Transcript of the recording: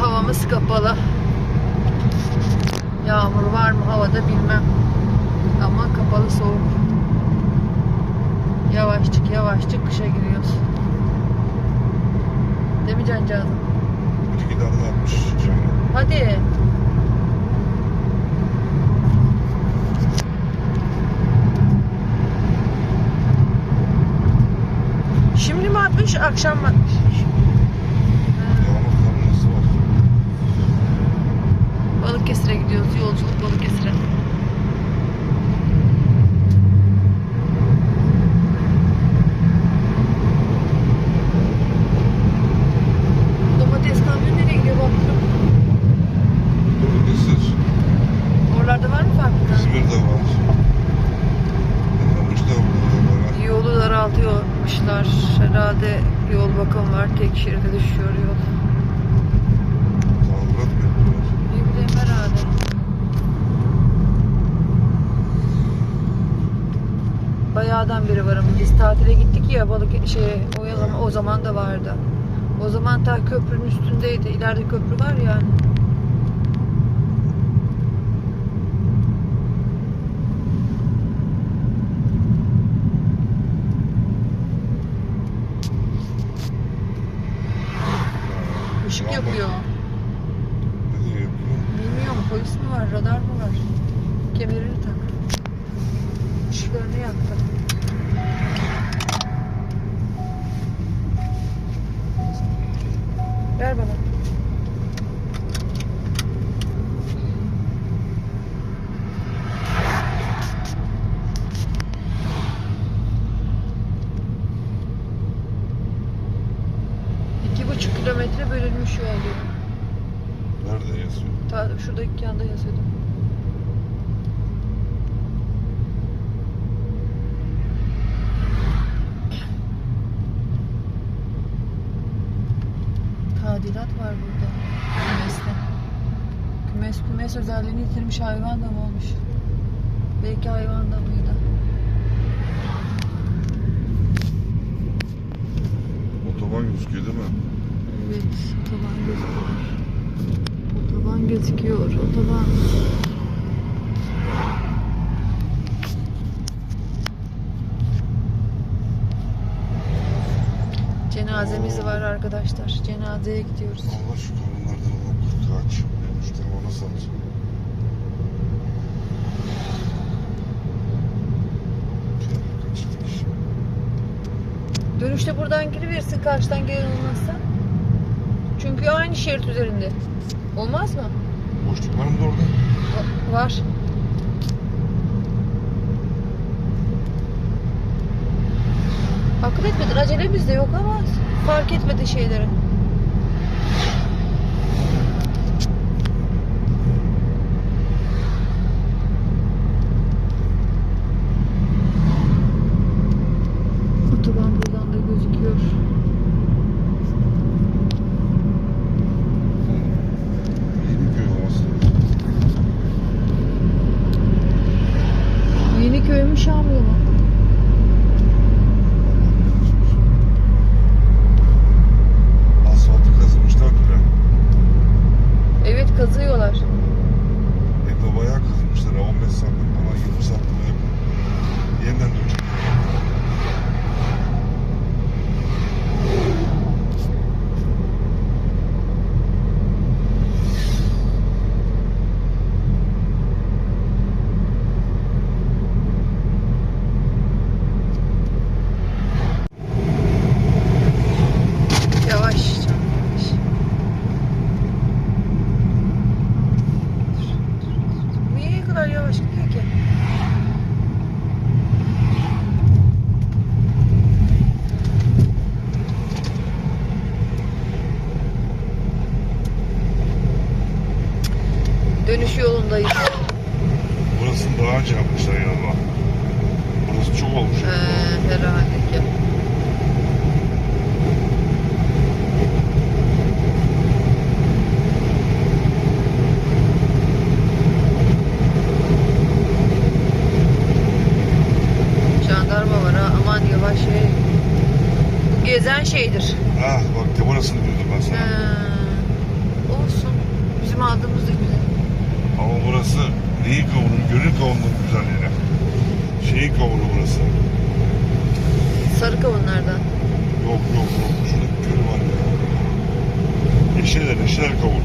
Havamız kapalı. Yağmur var mı havada bilmem. Ama kapalı soğuk. Yavaşçık yavaşçık kışa giriyoruz. Değil mi cancağızım? Bir atmış canım. Hadi. Şimdi mi atmış, akşam mı atmış? Yağmur karnesi var. Balıkesir'e gidiyoruz. Yolculuk Balıkesir'e. Domates kamyonu nereye gidiyor bakalım. Balıkesir. Oralarda var mı fabrika? İzmir'de var. Kamış'ta burada var. Yolu daraltıyormuşlar. Herhalde yol bakım var. Tek şeride düşüyor yol. Tamirat mı yapıyorlar? Ne bileyim herhalde. Bayağıdan beri varım. Biz tatile gittik ya balık şey o zaman o zaman da vardı. O zaman ta köprünün üstündeydi. İleride köprü var yani. Işık yapıyor? Bilmiyorum polis mi var, radar mı var? Kemerini tak. Işıklarını yaktı. Yol diyor. Nerede yazıyor? Ta şuradaki yanda yazıyordu. Tadilat var burada. Kümeste. Kümes kümes özelliğini yitirmiş hayvan da mı olmuş? Belki hayvan da mıydı? Otoban gözüküyor değil mi? Evet, otoban gözüküyor. Otoban gözüküyor, otoban. Cenazemiz var arkadaşlar. Cenazeye gidiyoruz. Allah şu karınlardan Allah kaç. Müşteri bana salacak. Kaçtık işte. Dönüşte buradan giriversin karşıdan gelen olmazsa. Çünkü aynı şerit üzerinde. Olmaz mı? Boşluk var mı da orada? Va- Var. Akıl etmedin. Acelemiz de yok ama fark etmedi şeyleri. Dönüş yolundayız. Burasını daha önce yapmışlar ya ama. Burası çok olmuş. Ee, herhalde ki. Jandarma var ha. Aman yavaş şey. Bu gezen şeydir. Ha bak de burasını diyordum ben sana. Ha. Olsun. Bizim aldığımız da güzel. Ama burası neyi kavunu? Gönül kavunun güzel yeri. Şeyi kavunu burası. Sarı kavunlardan. Yok yok yok. Şurada köy var ya. Eşeler, eşeler kavun.